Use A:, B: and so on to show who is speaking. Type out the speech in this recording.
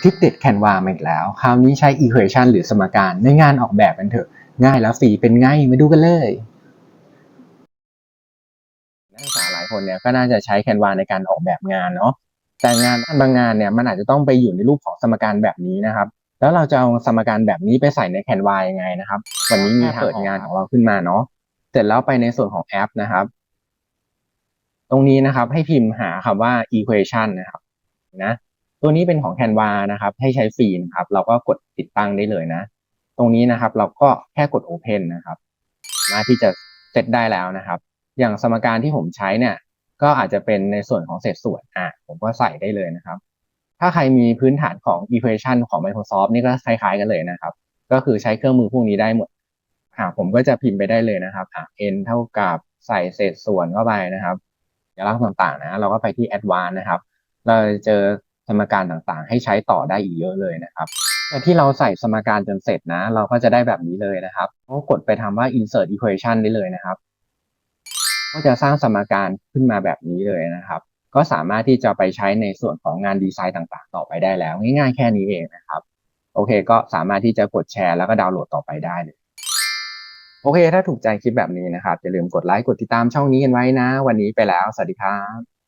A: คลิปเด็ดแคนวามาอีกแล้ว คราวนี้ใช้ equation หรือสมการในงานออกแบบกันเถอะ ง่ายแล้วฟรีเป็นไงมาดูกันเลยนักศึกษาหลายคนเนี่ยก็น่าจะใช้แคนวาในการออกแบบงานเนาะแต่งานบางงานเนี่ยมันอาจจะต้องไปอยู่ในรูปของสมการแบบนี้นะครับ แล้วเราจะเอาสมการแบบนี้ไปใส่ในแคนวายังไงนะครับ วันนี้มีเปิดงานของเราขึ้นมาเนาะเสร็จแล้วไปในส่วนของแอปนะครับ ตรงนี้นะครับให้พิมพ์หาคำว่า equation นะครับนะ ตัวนี้เป็นของ Canva นะครับ ให้ใช้ฟรีนะครับ เราก็กดติดตั้งได้เลยนะ ตรงนี้นะครับเราก็แค่กด Open นะครับมาที่จะเซตได้แล้วนะครับ อย่างสมการที่ผมใช้เนี่ย ก็อาจจะเป็นในส่วนของเศษส่วนอะผมก็ใส่ได้เลยนะครับ ถ้าใครมีพื้นฐานของ equation ของ Microsoft นี่ก็คล้ายๆกันเลยนะครับ ก็คือใช้เครื่องมือพวกนี้ได้หมดอ่าผมก็จะพิมพ์ไปได้เลยนะครับอ่า n เท่ากับใส่เศษส่วนเข้าไปนะครับสัญลักษณ์ต่างๆนะ เราก็ไปที่ advanced นะครับ เราจะเจอ สมการต่างๆ ให้ใช้ต่อได้อีกเยอะเลยนะครับแต่ที่เราใส่สมการจนเสร็จนะ เราก็จะได้แบบนี้เลยนะครับก็กดไปทำว่า insert equation ได้เลยนะครับ ก็จะสร้างสมการขึ้นมาแบบนี้เลยนะครับ ก็สามารถที่จะไปใช้ในส่วนของงานดีไซน์ต่างๆ ต่อไปได้แล้ว ง่ายๆแค่นี้เองนะครับ โอเค ก็สามารถที่จะกดแชร์แล้วก็ดาวน์โหลดต่อไปได้เลยโอเค ถ้าถูกใจคลิปแบบนี้นะครับ อย่าลืมกดไลค์ กดติดตามช่องนี้กันไว้นะ วันนี้ไปแล้ว สวัสดีครับ